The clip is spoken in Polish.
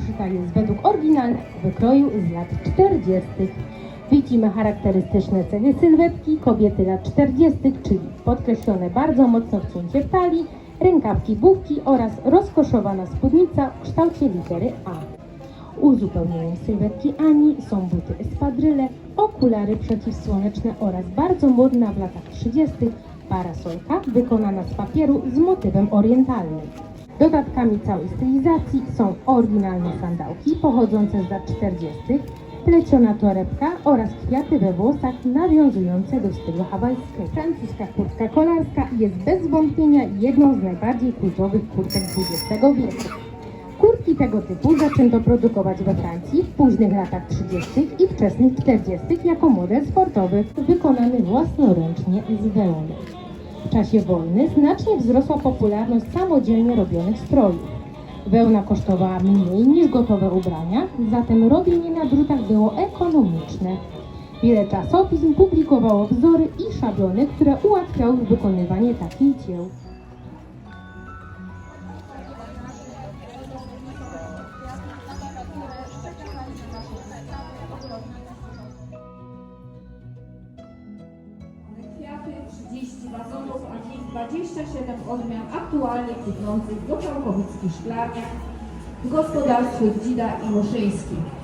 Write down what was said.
sylwetka jest według oryginalnego wykroju z lat 40. Widzimy charakterystyczne cechy sylwetki kobiety lat 40., czyli podkreślone bardzo mocno wcięcie talii, rękawki bułki oraz rozkoszowana spódnica w kształcie litery A. Uzupełnieniem sylwetki Ani są buty espadryle, okulary przeciwsłoneczne oraz bardzo modna w latach 30. parasolka wykonana z papieru z motywem orientalnym. Dodatkami całej stylizacji są oryginalne sandałki pochodzące z lat 40., pleciona torebka oraz kwiaty we włosach nawiązujące do stylu hawajskiego. Francuska kurtka kolarska jest bez wątpienia jedną z najbardziej kultowych kurtek XX wieku. Kurtki tego typu zaczęto produkować we Francji w późnych latach 30. i wczesnych 40. jako model sportowy wykonany własnoręcznie z wełny. W czasie wojny znacznie wzrosła popularność samodzielnie robionych strojów. Wełna kosztowała mniej niż gotowe ubrania, zatem robienie na drutach było ekonomiczne. Wiele czasopism publikowało wzory i szablony, które ułatwiały wykonywanie takich dzieł. 30 wazonów, a w nich 27 odmian aktualnie kwitnących do całkowickich szklarniach w gospodarstwie Dzida i Muszyńskich.